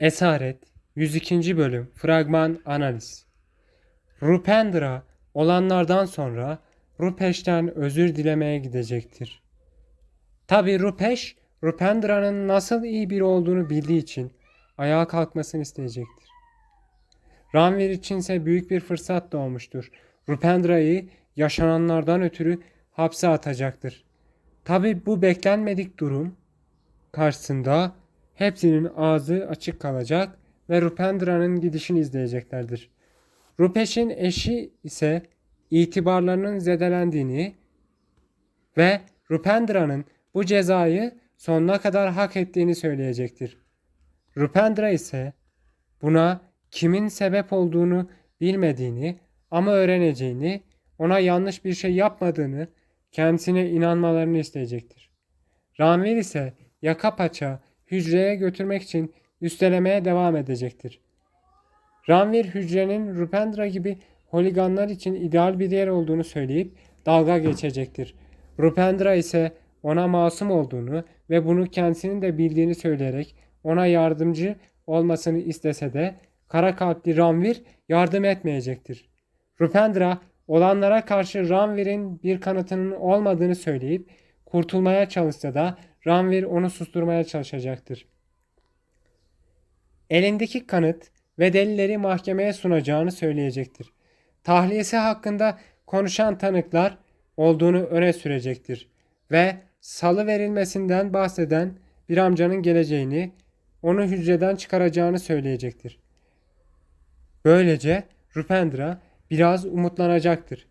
Esaret 102. Bölüm Fragman Analiz Rupendra olanlardan sonra Rupeş'ten özür dilemeye gidecektir. Tabi Rupeş, Rupendra'nın nasıl iyi biri olduğunu bildiği için ayağa kalkmasını isteyecektir. Ranvir içinse büyük bir fırsat doğmuştur. Rupendra'yı yaşananlardan ötürü hapse atacaktır. Tabi bu beklenmedik durum karşısında hepsinin ağzı açık kalacak ve Rupendra'nın gidişini izleyeceklerdir. Rupeş'in eşi ise itibarlarının zedelendiğini ve Rupendra'nın bu cezayı sonuna kadar hak ettiğini söyleyecektir. Rupendra ise buna kimin sebep olduğunu bilmediğini ama öğreneceğini, ona yanlış bir şey yapmadığını kendisine inanmalarını isteyecektir. Ranvir ise yaka paça hücreye götürmek için üstelemeye devam edecektir. Ranvir hücrenin Rupendra gibi holiganlar için ideal bir yer olduğunu söyleyip dalga geçecektir. Rupendra ise ona masum olduğunu ve bunu kendisinin de bildiğini söyleyerek ona yardımcı olmasını istese de kara kalpli Ranvir yardım etmeyecektir. Rupendra olanlara karşı Ranvir'in bir kanıtının olmadığını söyleyip kurtulmaya çalışsa da Ranvir onu susturmaya çalışacaktır. Elindeki kanıt ve delilleri mahkemeye sunacağını söyleyecektir. Tahliyesi hakkında konuşan tanıklar olduğunu öne sürecektir ve salı verilmesinden bahseden bir amcanın geleceğini, onu hücreden çıkaracağını söyleyecektir. Böylece Rupendra biraz umutlanacaktır.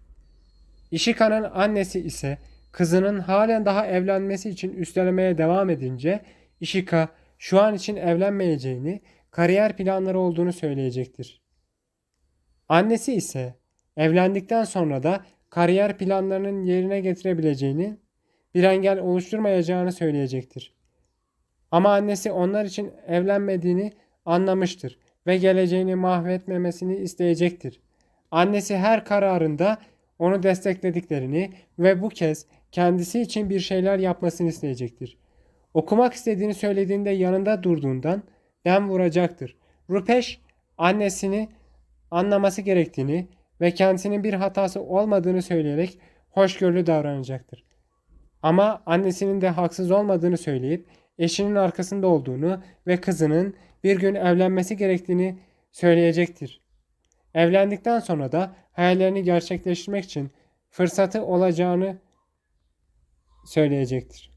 Ishika'nın annesi ise kızının halen daha evlenmesi için üstelemeye devam edince Ishika şu an için evlenmeyeceğini, kariyer planları olduğunu söyleyecektir. Annesi ise evlendikten sonra da kariyer planlarının yerine getirebileceğini, bir engel oluşturmayacağını söyleyecektir. Ama annesi onlar için evlenmediğini anlamıştır ve geleceğini mahvetmemesini isteyecektir. Annesi her kararında onu desteklediklerini ve bu kez kendisi için bir şeyler yapmasını isteyecektir. Okumak istediğini söylediğinde yanında durduğundan dem vuracaktır. Rupesh annesini anlaması gerektiğini ve kendisinin bir hatası olmadığını söyleyerek hoşgörülü davranacaktır. Ama annesinin de haksız olmadığını söyleyip eşinin arkasında olduğunu ve kızının bir gün evlenmesi gerektiğini söyleyecektir. Evlendikten sonra da hayallerini gerçekleştirmek için fırsatı olacağını söyleyecektir.